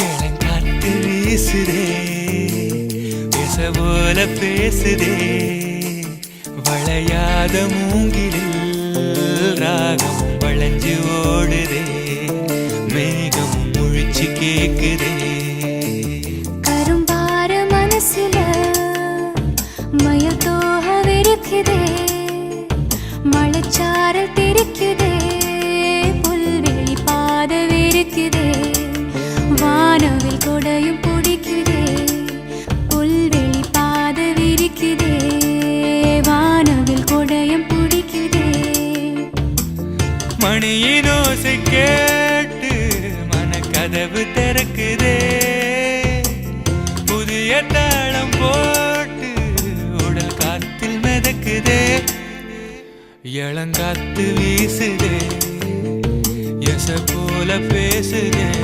இளங்காத்து வீசுதே பேச போல பேசுதே. வளையாத மூங்கிலில் ராகம் வளைஞ்சு ஓடுதே மேகம் முழிச்சு கேக்குதே. கரும்பார மனசுல மயத்தோக விரிக்குதே மழைச்சாரல் தெரிக்குதே மணியினோசை கேட்டு மனக்கதவு திறக்குதே. புதிய தாளம் போட்டு உடல் காத்தில் மிதக்குதே. இளங்காத்து வீசுதே. எச போல பேசுதே.